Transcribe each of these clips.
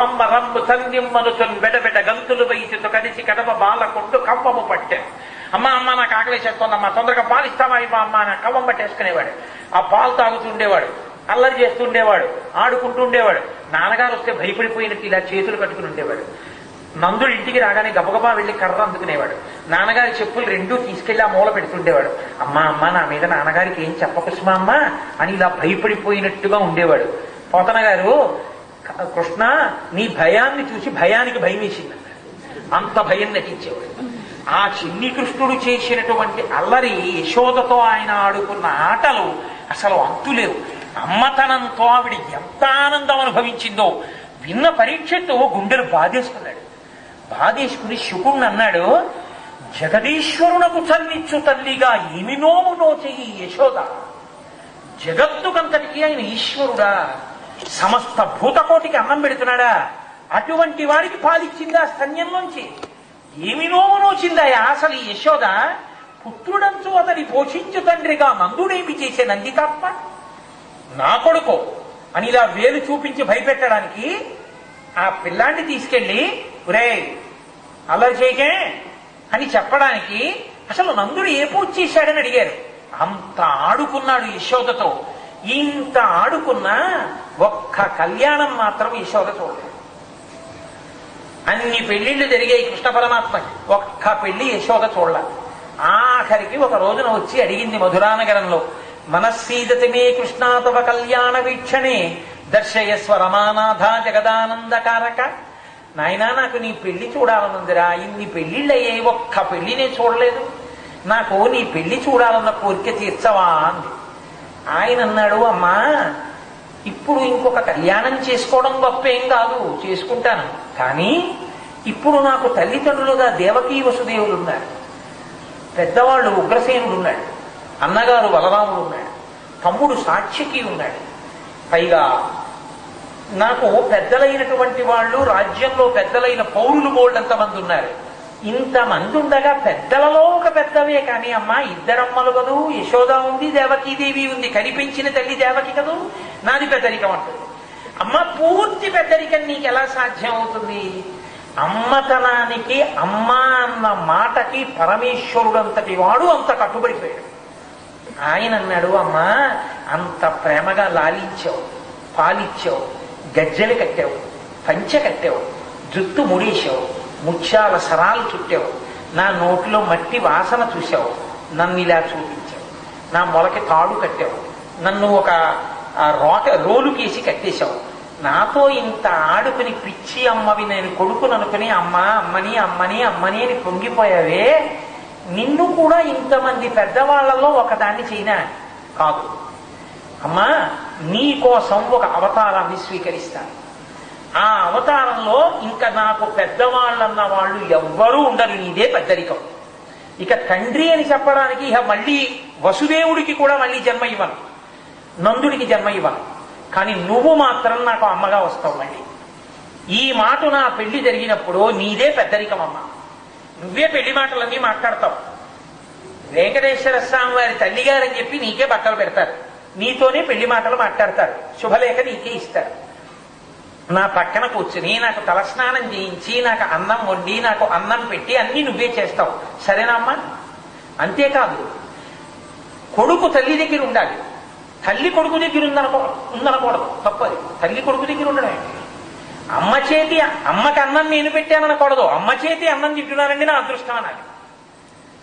అమ్మ రంబు సంధ్యమ్మనుతున్ బెడబెడ గంతులు వైచుతో కలిసి కడప బాలకొండు కవ్వము పట్టే. అమ్మ అమ్మ నాకు ఆకలి చేస్తోందమ్మా తొందరగా పాలు ఇస్తావా ఇవ్వ అమ్మ అని కవ్వం పట్టేసుకునేవాడు. ఆ పాలు తాగుతుండేవాడు అల్లరి చేస్తుండేవాడు ఆడుకుంటుండేవాడు. నాన్నగారు వస్తే భయపడిపోయినట్టు ఇలా చేతులు కట్టుకుని ఉండేవాడు. నందుడు ఇంటికి రాగానే గబగబా వెళ్ళి కర్ర అందుకునేవాడు. నాన్నగారి చెప్పులు రెండూ తీసుకెళ్ళి ఆ మూల పెడుతుండేవాడు. అమ్మా అమ్మ నా మీద నాన్నగారికి ఏం చెప్పకుసుమా అమ్మా అని ఇలా భయపడిపోయినట్టుగా ఉండేవాడు. పోతన గారు కృష్ణ నీ భయాన్ని చూసి భయానికి భయం వేసింది అంత భయం నటించేవాడు. ఆ చిన్ని కృష్ణుడు చేసినటువంటి అల్లరి యశోదతో ఆయన ఆడుకున్న ఆటలు అసలు అంతులేవు అమ్మతనంతో ఆవిడ ఎంత ఆనందం అనుభవించిందో విన్న పరీక్షతో గుండెలు బాధేసుకున్నాడు. బాధేసుకుని శుకుణ్ణి అన్నాడు జగదీశ్వరునకు చల్లిచ్చు తల్లిగా ఏమి నోము నోచెయ్యి యశోద? జగత్తుకంతటికీ ఆయన ఈశ్వరుడా. సమస్త భూతకోటికి అన్నం పెడుతున్నాడా? అటువంటి వాడికి పాలిచ్చిందా స్తన్యంలోంచి ఏమి నోమునోచిందా అసలు ఈ యశోద? పుత్రుడంచు అతని పోషించు తండ్రిగా నందుడేమి చేసే నందికాత్మ నా కొడుకు అని ఇలా వేలు చూపించి భయపెట్టడానికి ఆ పిల్లాన్ని తీసుకెళ్ళి ఒరే అల్లరి చేయకే అని చెప్పడానికి అసలు నందుడు ఏ పూజ చేశాడని అడిగారు. అంత ఆడుకున్నాడు యశోదతో. ఇంత ఆడుకున్నా ఒక్క కళ్యాణం మాత్రం యశోద చూడలేదు. అన్ని పెళ్ళిళ్ళు జరిగాయి కృష్ణ పరమాత్మకి. ఒక్క పెళ్ళి యశోద చూడాల ఆఖరికి ఒక రోజున వచ్చి అడిగింది మధురానగరంలో మనస్సీదతిమే కృష్ణాతవ కళ్యాణ వీక్షణే దర్శయస్వ రమానాథ జగదానందకారక నాయనా నాకు నీ పెళ్ళి చూడాలనుందిరా. ఇన్ని పెళ్ళిళ్ళు అయ్యాయి ఒక్క పెళ్ళినే చూడలేదు. నాకు నీ పెళ్ళి చూడాలన్న కోరిక తీర్చవా? అంది. ఆయన అన్నాడు అమ్మా ఇప్పుడు ఇంకొక కళ్యాణం చేసుకోవడం గొప్ప ఏం కాదు చేసుకుంటాను. కానీ ఇప్పుడు నాకు తల్లిదండ్రులుగా దేవకీ వసుదేవులు ఉన్నారు పెద్దవాళ్ళు ఉగ్రసేనుడు ఉన్నాడు అన్నగారు బలరాముడు ఉన్నాడు తమ్ముడు సాక్షికి ఉన్నాడు. పైగా నాకు పెద్దలైనటువంటి వాళ్ళు రాజ్యంలో పెద్దలైన పౌరులు బోల్డ్ మంది ఉన్నారు. ఇంతమంది ఉండగా పెద్దలలో ఒక పెద్దవే కానీ అమ్మా ఇద్దరమ్మలు కదూ యశోద ఉంది దేవకీదేవి ఉంది కనిపించిన తల్లి దేవకి కదూ నాది పెద్దరికం అంటుంది. అమ్మ పూర్తి పెద్దరికం నీకు ఎలా సాధ్యం అవుతుంది అమ్మతనానికి అమ్మ అన్న మాటకి పరమేశ్వరుడంతటి వాడు అంత కట్టుబడిపోయాడు. ఆయన అన్నాడు అమ్మా అంత ప్రేమగా లాలించావు పాలిచ్చావు గజ్జెలు కట్టావు పంచె కట్టావు జుత్తు ముడేశావు ముత్యాల సరాలు చుట్టావు. నా నోటిలో మట్టి వాసన చూసావు. నన్ను ఇలా చూపించావు. నా మొలకి తాడు కట్టావు. నన్ను ఒక ఆ, రోట రోలుకేసి కట్టేశావు నాతో ఇంత ఆడుకుని పిచ్చి అమ్మవి నేను కొడుకుని అనుకుని అమ్మ అమ్మని అమ్మని అమ్మని అని పొంగిపోయావే నిన్ను కూడా ఇంతమంది పెద్దవాళ్ళలో ఒకదాన్ని చేయనా? కాదు. అమ్మా నీ కోసం ఒక అవతారాన్ని స్వీకరిస్తాను. ఆ అవతారంలో ఇంకా నాకు పెద్దవాళ్ళన్న వాళ్ళు ఎవ్వరూ ఉండరు నీదే పెద్దరికం. ఇక తండ్రి అని చెప్పడానికి ఇక మళ్ళీ వసుదేవుడికి కూడా మళ్ళీ జన్మ ఇవ్వను. నందుడికి జన్మ ఇవ్వను. కానీ నువ్వు మాత్రం నాకు అమ్మగా వస్తావు మళ్ళీ. ఈ మాట నా పెళ్ళి జరిగినప్పుడు నీదే పెద్దరికం అమ్మ నువ్వే పెళ్ళి మాటలన్నీ మాట్లాడతావు. వెంకటేశ్వర స్వామి వారి తల్లిగారని చెప్పి నీకే బట్టలు పెడతారు. నీతోనే పెళ్ళి మాటలు మాట్లాడతారు. శుభలేఖ నీకే ఇస్తారు. నా పక్కన కూర్చుని నాకు తలస్నానం చేయించి నాకు అన్నం వండి నాకు అన్నం పెట్టి అన్ని నువ్వే చేస్తావు. సరేనా అమ్మా అంతేకాదు కొడుకు తల్లి దగ్గర ఉండాలి. తల్లి కొడుకు దగ్గర ఉందనుకో ఉందనకూడదు. తప్పది. తల్లి కొడుకు దగ్గర ఉండడం అమ్మ చేతి అమ్మకి అన్నం నేను పెట్టాననకూడదు. అమ్మ చేతి అన్నం తింటున్నానండి నా అదృష్టం అనాలి.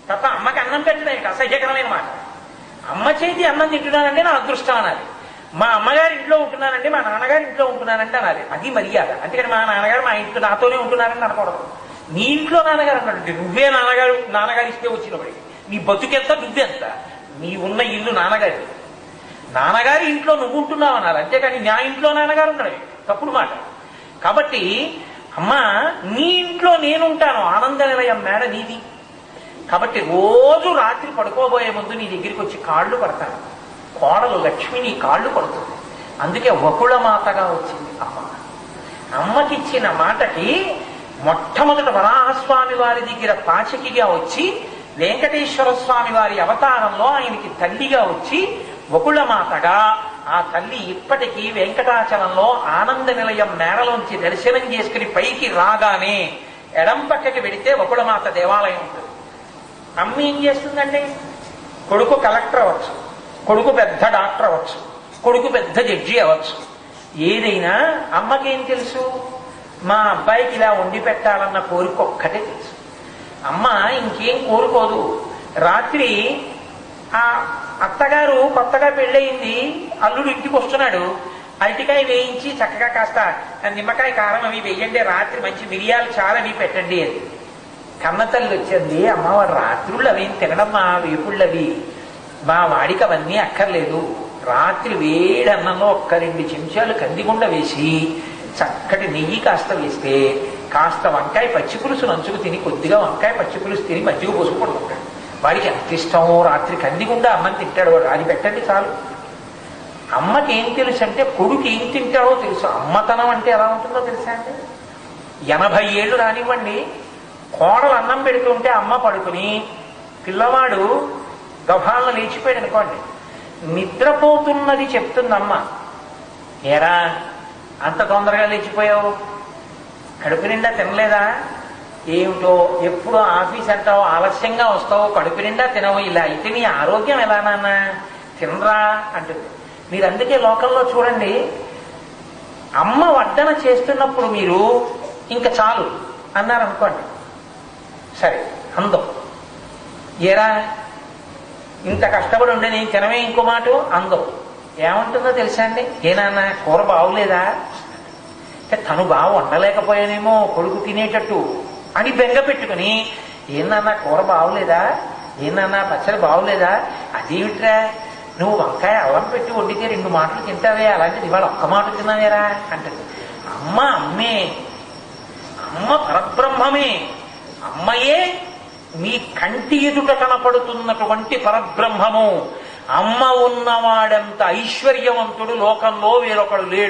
తప్ప అమ్మకి అన్నం పెట్టడం అసహ్యకరమైన మాట. అమ్మ చేతి అన్నం తింటున్నానంటే నా అదృష్టం అనాలి. మా అమ్మగారి ఇంట్లో ఉంటున్నానండి మా నాన్నగారి ఇంట్లో ఉంటున్నానంటే అనాలి. అది మర్యాద. అందుకని మా నాన్నగారు మా ఇంట్లో నాతోనే ఉంటున్నారని అనకూడదు. నీ ఇంట్లో నాన్నగారు అన్నాడు నువ్వే నాన్నగారు నాన్నగారు ఇస్తే వచ్చినప్పటికి నీ బతుకెంత నువ్వెంత? నీ ఉన్న ఇల్లు నాన్నగారి నాన్నగారి ఇంట్లో నువ్వు ఉంటున్నావు అన్నారు. అంతేకాని నా ఇంట్లో నాన్నగారు ఉన్నాడు తప్పుడు మాట. కాబట్టి అమ్మా నీ ఇంట్లో నేనుంటాను ఆనంద నిలయం మేడ నీది. కాబట్టి రోజు రాత్రి పడుకోబోయే ముందు నీ దగ్గరికి వచ్చి కాళ్ళు పడతాను. కోడలు లక్ష్మిని కాళ్ళు పడుతుంది అందుకే వకుళమాతగా వచ్చింది అమ్మ. అమ్మకిచ్చిన మాటకి మొట్టమొదట వరాహస్వామి వారి దగ్గర పాచకిగా వచ్చి వెంకటేశ్వర స్వామి వారి అవతారంలో ఆయనకి తల్లిగా వచ్చి వకుళమాతగా ఆ తల్లి ఇప్పటికీ వెంకటాచలంలో ఆనంద నిలయం మేడలోంచి దర్శనం చేసుకుని పైకి రాగానే ఎడం పక్కకి వెడితే వకుళమాత దేవాలయం ఉంటుంది. అమ్మ ఏం చేస్తుందండి? కొడుకు కలెక్టర్ అవ్వచ్చు. కొడుకు పెద్ద డాక్టర్ అవ్వచ్చు కొడుకు పెద్ద జడ్జి అవ్వచ్చు. ఏదైనా అమ్మకేం తెలుసు? మా అబ్బాయికి ఇలా వండి పెట్టాలన్న కోరిక ఒక్కటే తెలుసు. అమ్మ ఇంకేం కోరుకోదు. రాత్రి ఆ అత్తగారు కొత్తగా పెళ్ళయింది అల్లుడు ఇంటికి వస్తున్నాడు. అరటికాయ వేయించి చక్కగా కాస్త నిమ్మకాయ కారం అవి వేయండి రాత్రి మంచి మిరియాలు చాలా అవి పెట్టండి అది కన్నతల్లి వచ్చింది అమ్మవారు రాత్రుళ్ళు అవి తినడమ్మా వేపుళ్ళు అవి. మా వాడికి అవన్నీ అక్కర్లేదు. రాత్రి వేడి అన్నంలో ఒక్క రెండు చెంచాలు కందిగుండ వేసి చక్కటి నెయ్యి కాస్త వేస్తే కాస్త వంకాయ పచ్చి పులుసు నంచుకు తిని కొద్దిగా వంకాయ పచ్చి పులుసు తిని మజ్జిగ పోసుకుంటుంటాడు. వాడికి ఎంత ఇష్టమో రాత్రి కందిగుండ అమ్మని తింటాడు. వాడు అది పెట్టండి చాలు. అమ్మకి ఏం తెలుసు అంటే కొడుకు ఏం తింటాడో తెలుసు. అమ్మతనం అంటే ఎలా ఉంటుందో తెలుసా అండి? ఎనభై ఏళ్ళు రానివ్వండి. కోడలు అన్నం పెడుతుంటే అమ్మ పడుకుని పిల్లవాడు గభాలను లేచిపోయాడు అనుకోండి. నిద్రపోతున్నది చెప్తుందమ్మ. ఏరా అంత తొందరగా లేచిపోయావు? కడుపు నిండా తినలేదా? ఏమిటో ఎప్పుడు ఆఫీస్ అంటావు ఆలస్యంగా వస్తావు కడుపు నిండా తినవు ఇలా అయితే నీ ఆరోగ్యం ఎలా నాన్న? తినరా అంటుంది. మీరు అందుకే లోకల్లో చూడండి అమ్మ వడ్డన చేస్తున్నప్పుడు మీరు ఇంకా చాలు అన్నారు అనుకోండి సరే అందం. ఏరా ఇంత కష్టపడి ఉండే నేను తినమే ఇంకో మాట అందం. ఏమంటుందో తెలుసా అండి? ఏ నాన్న కూర బాగులేదా? అంటే తను బాగా వండలేకపోయానేమో కొడుకు తినేటట్టు అని బెంగ పెట్టుకుని ఏందన్నా కూర బాగులేదా? ఏందన్నా పచ్చడి బాగులేదా? అదేమిట్రా? నువ్వు వంకాయ అల్లం పెట్టి వండితే రెండు మాటలు తింటావే అలాంటిది ఇవాళ ఒక్క మాట తిన్నావేరా? అంటది. అమ్మ అమ్మే అమ్మ పరబ్రహ్మమే అమ్మయే మీ కంటి ఎదుట కనపడుతున్నటువంటి పరబ్రహ్మము. అమ్మ ఉన్నవాడంత ఐశ్వర్యవంతుడు లోకంలో వేరొకడు లేడు.